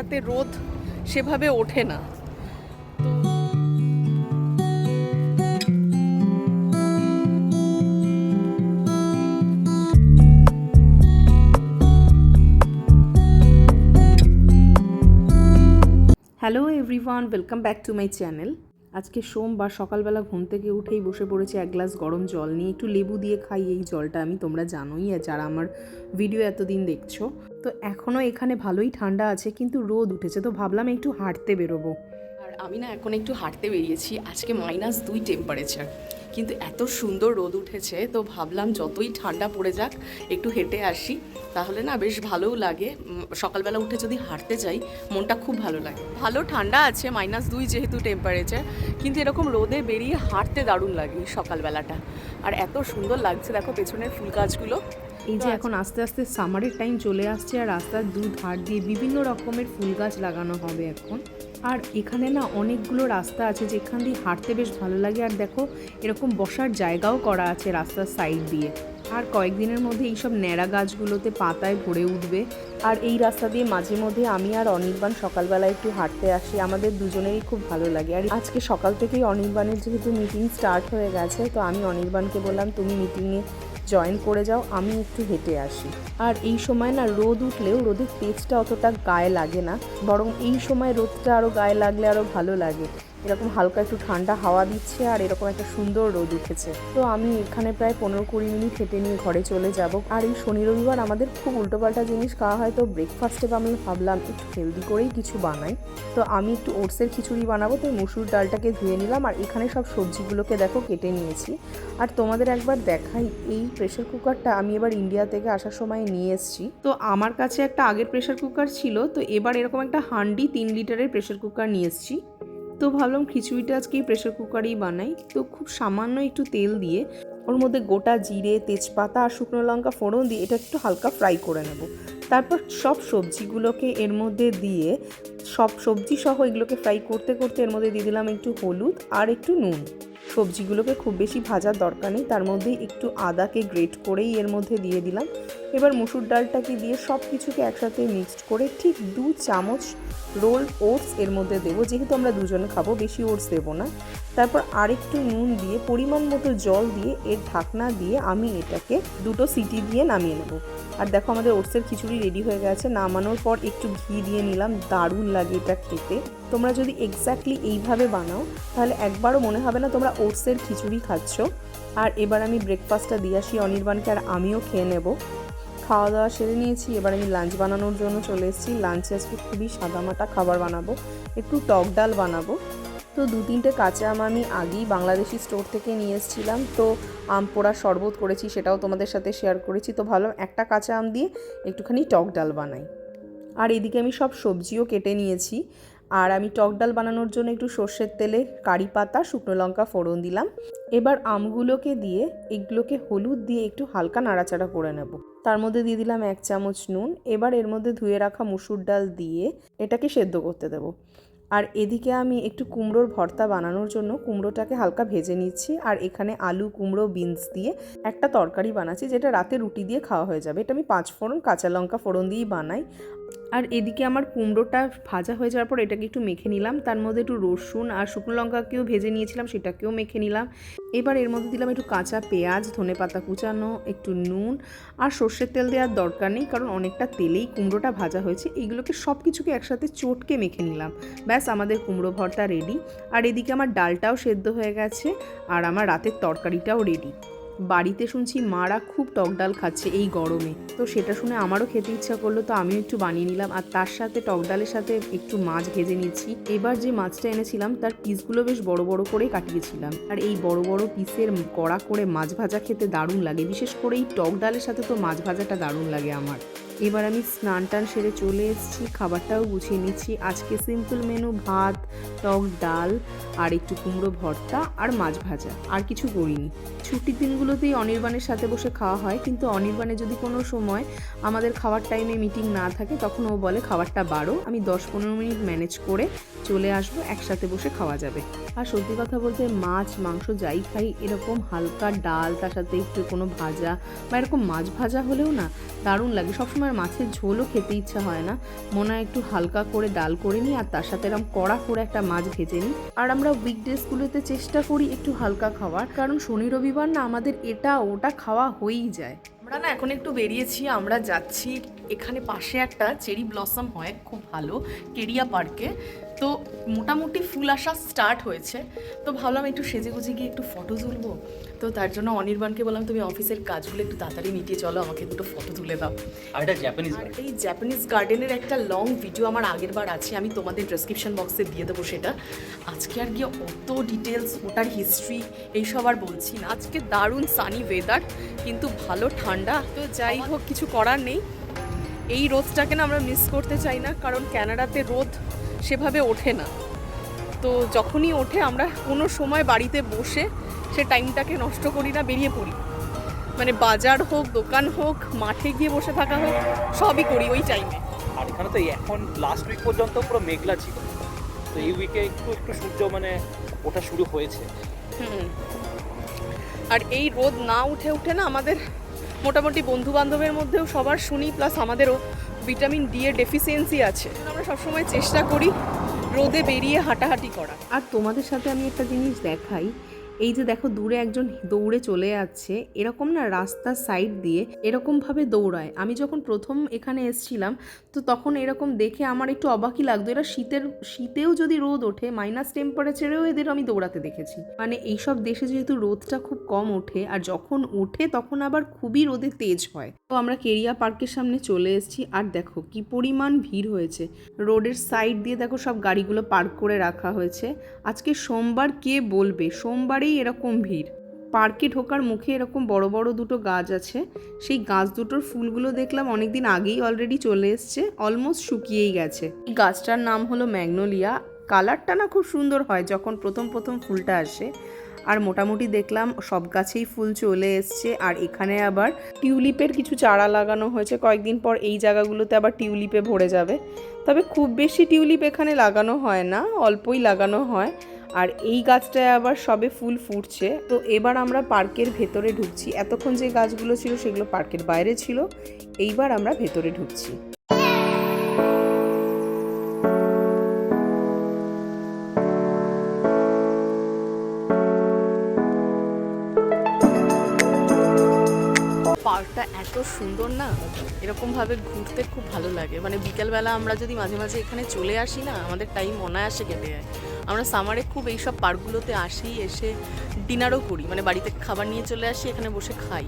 ঠান্ডাতে রোদ সেভাবে ওঠে না। Hello everyone welcome back to my channel আজকে সোমবার সকালবেলা ঘুম থেকে উঠেই বসে পড়েছি এক গ্লাস গরম জল নিয়ে। একটু লেবু দিয়ে খাই এই জলটা আমি, তোমরা জানোই, আর যারা আমার ভিডিও এতদিন দেখছ। তো এখনও এখানে ভালোই ঠান্ডা আছে, কিন্তু রোদ উঠেছে, তো ভাবলাম একটু হাঁটতে বেরোবো। আর আমি না এখন একটু হাঁটতে বেরিয়েছি, আজকে মাইনাস দুই টেম্পারেচার কিন্তু এত সুন্দর রোদ উঠেছে, তো ভাবলাম যতই ঠান্ডা পড়ে যাক, একটু হেঁটে আসি। তাহলে না বেশ ভালোও লাগে। সকালবেলা উঠে যদি হাঁটতে যাই, মনটা খুব ভালো লাগে। ভালো ঠান্ডা আছে মাইনাস দুই যেহেতু টেম্পারেচার কিন্তু এরকম রোদে বেরিয়ে হাঁটতে দারুণ লাগে সকালবেলাটা। আর এত সুন্দর লাগছে, দেখো পেছনের ফুল গাছগুলো। এই যে এখন আস্তে আস্তে সামারের টাইম চলে আসছে, আর রাস্তার দু ধার দিয়ে বিভিন্ন রকমের ফুল গাছ লাগানো হবে এখন। আর এখানে না অনেকগুলো রাস্তা আছে যেখান দিয়ে হাঁটতে বেশ ভালো লাগে। আর দেখো, এরকম বসার জায়গাও করা আছে রাস্তার সাইড দিয়ে। আর কয়েকদিনের মধ্যে এইসব ন্যাড়া গাছগুলোতে পাতায় ভরে উঠবে। আর এই রাস্তা দিয়ে মাঝে মধ্যে আমি আর অনির্বাণ সকালবেলা একটু হাঁটতে আসি। আমাদের দুজনেরই খুব ভালো লাগে। আর আজকে সকাল থেকেই অনির্বাণের যেহেতু মিটিং স্টার্ট হয়ে গেছে, তো আমি অনির্বাণকে বললাম, তুমি মিটিংয়ে জয়েন করে যাও, আমি একটু হেঁটে আসি। আর এই সময় না রোদ উঠলেও রোদের তেজটা অতটা গায়ে লাগে না, বরং এই সময় রোদটা আরও গায়ে লাগলে আরও ভালো লাগে। এরকম হালকা একটু ঠান্ডা হাওয়া দিচ্ছে আর এরকম একটা সুন্দর রোদ উঠেছে। তো আমি এখানে প্রায় পনেরো কুড়ি মিনিট হেঁটে নিয়ে ঘরে চলে যাব। আর এই শনি রবিবার আমাদের খুব উল্টোপাল্টা জিনিস খাওয়া হয়, তো ব্রেকফাস্টে আমি ভাবলাম একটু হেলদি করেই কিছু বানাই। তো আমি একটু ওটসের খিচুড়ি বানাবো, তো মুসুর ডালটাকে ধুয়ে নিলাম আর এখানে সব সবজিগুলোকে দেখো কেটে নিয়েছি। আর তোমাদের একবার দেখাই, এই প্রেশার কুকারটা আমি এবার ইন্ডিয়া থেকে আসার সময় নিয়ে এসেছি। তো আমার কাছে একটা আগের প্রেশার কুকার ছিল, তো এবার এরকম একটা হান্ডি তিন লিটারের প্রেশার কুকার নিয়ে এসেছি। তো ভাবলাম খিচুড়িটা আজকে প্রেশার কুকারেই বানাই। তো খুব সামান্য একটু তেল দিয়ে ওর মধ্যে গোটা জিরে, তেজপাতা আর শুকনো লঙ্কা ফোড়ন দিয়ে এটা একটু হালকা ফ্রাই করে নেব। তারপর সব সবজিগুলোকে এর মধ্যে দিয়ে সব সবজি সহ এগুলোকে ফ্রাই করতে করতে এর মধ্যে দিয়ে দিলাম একটু হলুদ আর একটু নুন। সবজিগুলোকে খুব বেশি ভাজার দরকার নেই, তার মধ্যে একটু আদাকে গ্রেট করেই এর মধ্যে দিয়ে দিলাম। এবার মুসুর ডালটাকে দিয়ে সব কিছুকে একসাথে মিক্সড করে ঠিক দু চামচ রোল ওটস এর মধ্যে দেবো। যেহেতু আমরা দুজনে খাব, বেশি ওটস দেবো না। তারপর আরেকটু নুন দিয়ে, পরিমাণ মতো জল দিয়ে, এর ঢাকনা দিয়ে আমি এটাকে দুটো সিটি দিয়ে নামিয়ে নেব। আর দেখো আমাদের ওটসের খিচুড়ি রেডি হয়ে গেছে। নামানোর পর একটু ঘি দিয়ে নিলাম, দারুণ লাগে এটা খেতে। তোমরা যদি এক্স্যাক্টলি এইভাবে বানাও, তাহলে একবারও মনে হবে না তোমরা ওটসের খিচুড়ি খাচ্ছ। আর এবার আমি ব্রেকফাস্টটা দিয়ে আসি অনির্বাণকে, আর আমিও খেয়ে নেব। খাওয়া দাওয়া সেরে নিয়েছি। এবার আমি লাঞ্চ বানানোর জন্য চলে এসেছি। লাঞ্চে আজকে খুবই সাদামাটা খাবার বানাবো। একটু টক ডাল বানাবো। তো দু তিনটে কাঁচা আম আমি আগেই বাংলাদেশি স্টোর থেকে নিয়ে এসেছিলাম। তো আম পোড়া শরবত করেছি, সেটাও তোমাদের সাথে শেয়ার করেছি। তো ভাবলাম একটা কাঁচা আম দিয়ে একটুখানি টক ডাল বানাই। আর এদিকে আমি সব সবজিও কেটে নিয়েছি। আর আমি টক ডাল বানানোর জন্য একটু সর্ষের তেলে কারি পাতা, শুকনো লঙ্কা ফোড়ন দিলাম। এবার আমগুলোকে দিয়ে, এগুলোকে হলুদ দিয়ে একটু হালকা নাড়াচাড়া করে নেব। তার মধ্যে দিয়ে দিলাম এক চামচ নুন। এবার এর মধ্যে ধুয়ে রাখা মুসুর ডাল দিয়ে এটাকে সেদ্ধ করতে দেব। আর এদিকে আমি একটু কুমড়োর ভর্তা বানানোর জন্য কুমড়োটাকে হালকা ভেজে নিচ্ছি। আর এখানে আলু, কুমড়ো, বিনস দিয়ে একটা তরকারি বানাচ্ছি, যেটা রাতে রুটি দিয়ে খাওয়া হয়ে যাবে। এটা আমি পাঁচ ফোড়ন, কাঁচা লঙ্কা ফোড়ন দিয়েই বানাই। আর এদিকে আমার কুমড়োটা ভাজা হয়ে যাওয়ার পর এটাকে একটু মেখে নিলাম। তার মধ্যে একটু রসুন আর শুকনো লঙ্কাকেও ভেজে নিয়েছিলাম, সেটাকেও মেখে নিলাম। এবার এর মধ্যে দিলাম একটু কাঁচা পেঁয়াজ, ধনে পাতা কুচানো, একটু নুন আর সর্ষের তেল দেওয়ার দরকার নেই, কারণ অনেকটা তেলেই কুমড়োটা ভাজা হয়েছে। এইগুলোকে সব কিছুকে একসাথে চটকে মেখে নিলাম। ব্যাস, আমাদের কুমড়ো ভর্তা রেডি আর এদিকে আমার ডালটাও সেদ্ধ হয়ে গেছে আর আমার রাতের তরকারিটাও রেডি বাড়িতে শুনছি মারা খুব টক ডাল খাচ্ছে এই গরমে। তো সেটা শুনে আমারও খেতে ইচ্ছা করল, তো আমিও একটু বানিয়ে নিলাম। আর তার সাথে টক ডালের সাথে একটু মাছ ভেজে নিচ্ছি। এবার যে মাছটা এনেছিলাম, তার পিসগুলো বেশ বড় বড় করে কাটিয়েছিলাম। আর এই বড় বড় পিসের কড়া করে মাছ ভাজা খেতে দারুণ লাগে। বিশেষ করে এই টক ডালের সাথে তো মাছ ভাজাটা দারুণ লাগে আমার। এবার আমি স্নান টান সেরে চলে এসেছি, খাবারটাও গুছিয়ে নিচ্ছি। আজকে সিম্পল মেনু ভাত টক ডাল, আর একটু কুমড়ো ভর্তা, আর মাছ ভাজা, আর কিছু করিনি। ছুটির দিনগুলোতেই অনির্বাণের সাথে বসে খাওয়া হয়, কিন্তু অনির্বাণে যদি কোনো সময় আমাদের খাওয়ার টাইমে মিটিং না থাকে, তখন ও বলে, খাবারটা বাড়ো, আমি দশ পনেরো মিনিট ম্যানেজ করে চলে আসব, একসাথে বসে খাওয়া যাবে। আর সত্যি কথা বলতে, মাছ, মাংস যাই খাই, এরকম হালকা ডাল, তার সাথে একটু কোনো ভাজা, বা এরকম মাছ ভাজা হলেও না, দারুণ লাগে। সবসময় মাছের ঝোলও খেতে ইচ্ছা হয় না। মনে হয় একটু হালকা করে ডাল করে নিই, আর তার সাথে এরকম কড়া করে একটা মাছ ভেজে নিই। আর আমরা উইকডেজগুলোতে চেষ্টা করি একটু হালকা খাওয়ার। কারণ শনি, রবিবার না আমাদের এটা ওটা খাওয়া হয়েই যায়। আমরা না এখন একটু বেরিয়েছি, আমরা যাচ্ছি এখানে পাশে একটা চেরি ব্লসম হয়, খুব ভালো, কেরিয়া পার্কে। তো মোটামুটি ফুল আসা স্টার্ট হয়েছে। তো ভাবলাম একটু সেজে গুজে গিয়ে একটু ফটো তুলবো। তো তার জন্য অনির্বাণকে বললাম তুমি অফিসের কাজগুলো একটু তাড়াতাড়ি মিটিয়ে চলো আমাকে দুটো ফটো তুলে দাও। আর এটা জাপানিজ আর এই জাপানিজ গার্ডেনের একটা লং ভিডিও আমার আগের বার আছে আমি তোমাদের ডেসক্রিপশন বক্সে দিয়ে দেবো সেটা। আজকে আর গিয়ে অত ডিটেলস ওটার হিস্ট্রি এইসব আর বলছি না। আজকে দারুণ সানি ওয়েদার কিন্তু ভালো ঠান্ডা। তো যাই হোক কিছু করার নেই। এই রোদটাকে না আমরা মিস করতে চাই না কারণ ক্যানাডাতে রোদ সেভাবে ওঠে না। তো যখনই ওঠে আমরা কোনো সময় বাড়িতে বসে সে টাইমটাকে নষ্ট করি না বেরিয়ে পড়ি। মানে বাজার হোক দোকান হোক মাঠে গিয়ে বসে থাকা হোক সবই করি ওই টাইমে। আর এখানে তো এখন লাস্ট উইক পর্যন্ত পুরো মেঘলা ছিল। তো এই উইকে একটু একটু সূর্য মানে ওঠা শুরু হয়েছে। হুম। আর এই রোদ না উঠে উঠে না আমাদের মোটামুটি বন্ধু বান্ধবের মধ্যেও সবার শুনি প্লাস আমাদেরও ভিটামিন ডি এর ডেফিসিয়েন্সি আছে। আমরা সবসময় চেষ্টা করি রোদে বেরিয়ে হাঁটাহাঁটি করা আর তোমাদের সাথে আমি একটা জিনিস দেখাই এই যে দেখো দূরে একজন দৌড়ে চলে যাচ্ছে, এরকম না রাস্তার সাইড দিয়ে এরকমভাবে দৌড়ায়। আমি যখন প্রথম এখানে এসছিলাম, তো তখন এরকম দেখে আমার একটু অবাকই লাগতো। এরা শীতের, শীতেও যদি রোদ ওঠে মাইনাস টেম্পারেচারেও এদের আমি দৌড়াতে দেখেছি। মানে এইসব দেশে যেহেতু রোদটা খুব কম ওঠে, আর যখন ওঠে তখন আবার খুবই রোদে তেজ হয়। তো আমরা কেরিয়া পার্কের সামনে চলে এসেছি, আর দেখো কি পরিমাণ ভিড় হয়েছে। রোডের সাইড দিয়ে দেখো সব গাড়িগুলো পার্ক করে রাখা হয়েছে। আজকে সোমবার কে বলবে? সোমবারেই এরকম ভিড়। পার্কে ঢোকার মুখে এরকম বড় বড় দুটো গাছ আছে। সেই গাছ দুটোর ফুলগুলো দেখলাম অনেকদিন আগেই অলরেডি চলে এসছে অলমোস্ট শুকিয়েই গেছে। এই গাছটার নাম হলো ম্যাগনোলিয়া। কালারটা না খুব সুন্দর হয় যখন প্রথম প্রথম ফুলটা আসে। আর মোটামুটি দেখলাম সব গাছেই ফুল চলে এসছে। আর এখানে আবার টিউলিপের কিছু চারা লাগানো হয়েছে। কয়েকদিন পর এই জায়গাগুলোতে আবার টিউলিপে ভরে যাবে। তবে খুব বেশি টিউলিপ এখানে লাগানো হয় না, অল্পই লাগানো হয়। আর এই গাছটায় আবার সবে ফুল ফুটছে। তো এবার আমরা পার্কের ভেতরে ঢুকছি। এতক্ষণ যে গাছগুলো ছিল সেগুলো পার্কের বাইরে ছিল। এইবার আমরা ভেতরে ঢুকছি। পার্কটা এত সুন্দর না, এরকমভাবে ঘুরতে খুব ভালো লাগে। মানে বিকেলবেলা আমরা যদি মাঝে মাঝে এখানে চলে আসি না, আমাদের টাইম অনায়াসে কেটে যায়। আমরা সামারে খুব এইসব পার্কগুলোতে আসি এসে ডিনারও করি। মানে বাড়িতে খাবার নিয়ে চলে আসি এখানে বসে খাই।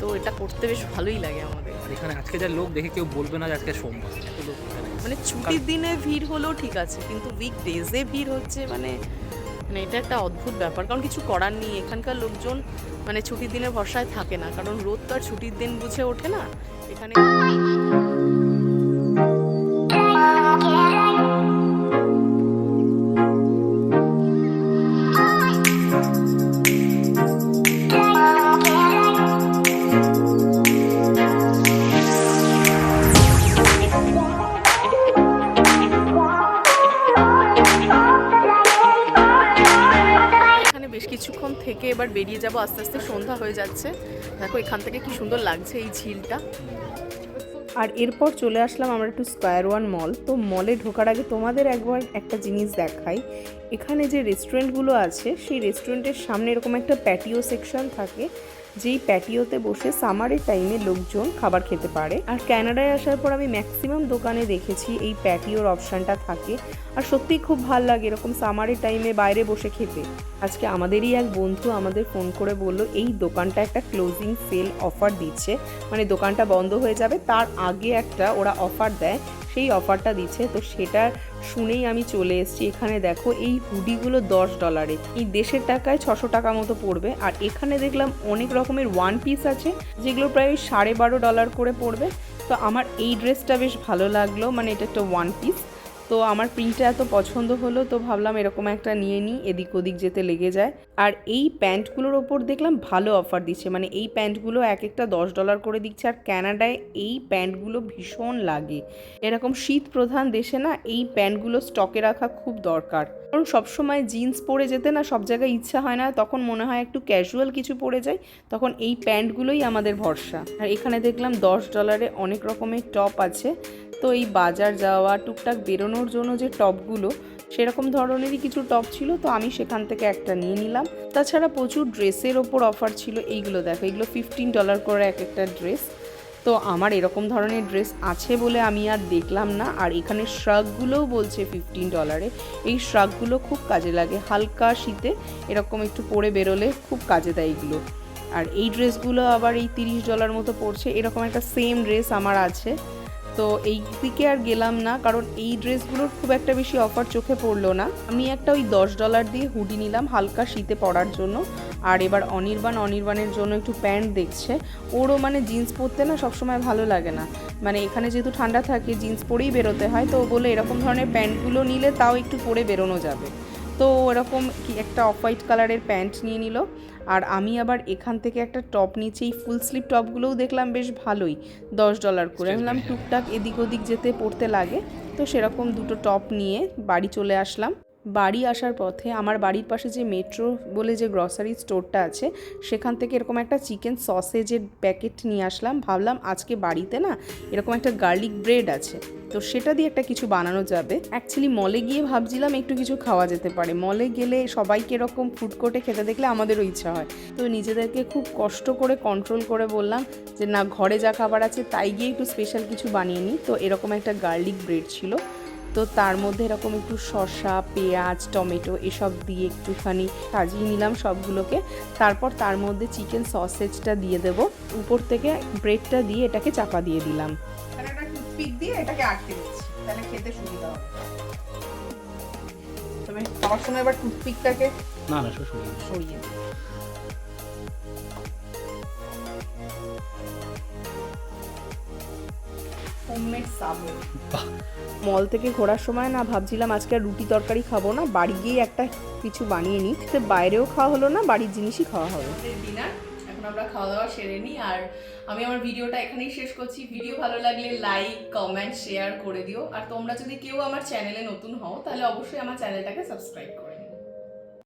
তো এটা করতে বেশ ভালোই লাগে আমাদের। এখানে আজকে যা লোক দেখে কেউ বলবে না যে আজকে সোমবার। মানে ছুটির দিনে ভিড় হলেও ঠিক আছে কিন্তু উইক ডেজে ভিড় হচ্ছে মানে মানে এটা একটা অদ্ভুত ব্যাপার। কারণ কিছু করার নেই। এখানকার লোকজন মানে ছুটির দিনে ভরসায় থাকে না। কারণ রোদ তো আর ছুটির দিন বুঝে ওঠে না। এখানে এবার বেরিয়ে যাব, আস্তে আস্তে সন্ধ্যা হয়ে যাচ্ছে। দেখো এখান থেকে কি সুন্দর লাগছে এই ঝিলটা। আর এরপর চলে আসলাম আমরা একটু স্কোয়ার ওয়ান মল তো মলে ঢোকার আগে তোমাদের একবার একটা জিনিস দেখাই। এখানে যে রেস্টুরেন্টগুলো আছে, সেই রেস্টুরেন্টের সামনে এরকম একটা প্যাটিও সেকশন থাকে। যেই প্যাটিওতে বসে সামারের টাইমে লোকজন খাবার খেতে পারে। আর ক্যানাডায় আসার পর আমি ম্যাক্সিমাম দোকানে দেখেছি এই প্যাটিওর অপশানটা থাকে। আর সত্যিই খুব ভালো লাগে এরকম সামারের টাইমে বাইরে বসে খেতে। আজকে আমাদেরই এক বন্ধু আমাদের ফোন করে বলল, এই দোকানটা একটা ক্লোজিং সেল অফার দিচ্ছে। মানে দোকানটা বন্ধ হয়ে যাবে। তার আগে একটা ওরা অফার দেয় সেই অফারটা দিচ্ছে, তো সেটা শুনেই আমি চলে এসেছি। এখানে দেখো, এই হুডিগুলো দশ ডলারে এই দেশের টাকায় ছশো টাকা মতো পড়বে। আর এখানে দেখলাম অনেক রকমের ওয়ান পিস আছে, যেগুলো প্রায় সাড়ে বারো ডলার করে পড়বে। তো আমার এই ড্রেসটা বেশ ভালো লাগল। মানে এটা একটা ওয়ান পিস তো আমার প্রিন্টটা এত পছন্দ হলো, তো ভাবলাম এরকম একটা নিয়ে নিই, এদিক ওদিক যেতে লেগে যায়। আর এই প্যান্টগুলোর ওপর দেখলাম ভালো অফার দিচ্ছে মানে এই প্যান্টগুলো এক একটা দশ ডলার করে দিচ্ছে, আর ক্যানাডায় এই প্যান্টগুলো ভীষণ লাগে। এরকম শীত প্রধান দেশে না, এই প্যান্টগুলো স্টকে রাখা খুব দরকার। কারণ সবসময় জিন্স পরে যেতে না, সব জায়গায় ইচ্ছা হয় না, তখন মনে হয় একটু ক্যাজুয়াল কিছু পরে যাই, তখন এই প্যান্টগুলোই আমাদের ভরসা। আর এখানে দেখলাম দশ ডলারে অনেক রকমের টপ আছে। তো এই বাজার যাওয়া, টুকটাক বেরোনোর জন্য যে টপগুলো, সেরকম ধরনেরই কিছু টপ ছিল, তো আমি সেখান থেকে একটা নিয়ে নিলাম। তাছাড়া প্রচুর ড্রেসের ওপর অফার ছিল, এইগুলো দেখো, এগুলো ফিফটিন ডলার করে এক একটা ড্রেস তো আমার এরকম ধরনের ড্রেস আছে বলে আমি আর দেখলাম না। আর এখানে শ্রাগগুলোও বলছে ফিফটিন ডলারে এই শ্রাগগুলো খুব কাজে লাগে। হালকা শীতে এরকম একটু পরে বেরোলে খুব কাজে দেয় এগুলো। আর এই ড্রেসগুলো আবার এই তিরিশ ডলার মতো পড়ছে এরকম একটা সেম ড্রেস আমার আছে। তো এই দিকে আর গেলাম না, কারণ এই ড্রেসগুলোর খুব একটা বেশি অফার চোখে পড়ল না। আমি একটা ওই দশ ডলার দিয়ে হুডি নিলাম হালকা শীতে পরার জন্য। আর এবার অনির্বাণ অনির্বাণের জন্য একটু প্যান্ট দেখছে। ওরও মানে জিন্স পরতে না সবসময় ভালো লাগে না। মানে এখানে যেহেতু ঠান্ডা থাকে জিন্স পরেই বেরোতে হয় তো ও বলে এরকম ধরনের প্যান্টগুলো নিলে তাও একটু পরে বেরোনো যাবে। তো এরকম কি একটা অফ হোয়াইট কালারের প্যান্ট নিয়ে নিল। আর আমি আবার এখান থেকে একটা টপ নিয়েছি এই ফুল স্লিভ টপগুলোও দেখলাম বেশ ভালোই দশ ডলার করে। আমি বললাম টুকটাক এদিক ওদিক যেতে পড়তে লাগে। তো সেরকম দুটো টপ নিয়ে বাড়ি চলে আসলাম। বাড়ি আসার পথে আমার বাড়ির পাশে যে মেট্রো বলে যে গ্রসারি স্টোরটা আছে, সেখান থেকে এরকম একটা চিকেন সসেজের প্যাকেট নিয়ে আসলাম। ভাবলাম আজকে বাড়িতে না এরকম একটা গার্লিক ব্রেড আছে। তো সেটা দিয়ে একটা কিছু বানানো যাবে। অ্যাকচুয়ালি মলে গিয়ে ভাবছিলাম একটু কিছু খাওয়া যেতে পারে। মলে গেলে সবাইকে এরকম ফুড কোর্টে খেতে দেখলে আমাদেরও ইচ্ছা হয়। তো নিজেদেরকে খুব কষ্ট করে কন্ট্রোল করে বললাম যে, না, ঘরে যা খাবার আছে, তাই গিয়ে একটু স্পেশাল কিছু বানিয়ে নিই। তো এরকম একটা গার্লিক ব্রেড ছিল। তো তার মধ্যে এরকম একটু শসা পেঁয়াজ টমেটো এসব দিয়ে একটুখানি সাজিয়ে নিলাম সবগুলোকে। তারপর তার মধ্যে চিকেন সসেজটা দিয়ে দেব। উপর থেকে ব্রেডটা দিয়ে এটাকে চাপা দিয়ে দিলাম। টুথপিক দিয়ে এটাকে আটকে দিচ্ছি তাহলে খেতে সুবিধা হবে। তবে খাওয়ার সময় এবার টুথপিকটাকে না না সরিয়ে হোমমেড সাবু মল থেকে ঘোরার সময় না ভাবছিলাম আজকে আর রুটি তরকারি খাব না বাড়ি গিয়ে একটা কিছু বানিয়ে নিই। তো বাইরেও খাওয়া হলো না বাড়ির জিনিসই খাওয়া হবে। ডিনার এখন আমরা খাওয়া দাওয়া সেরে নিই। আর আমি আমার ভিডিওটা এখানেই শেষ করছি। ভিডিও ভালো লাগলে লাইক কমেন্ট শেয়ার করে দিও। আর তোমরা যদি কেউ আমার চ্যানেলে নতুন হও তাহলে অবশ্যই আমার চ্যানেলটাকে সাবস্ক্রাইব করে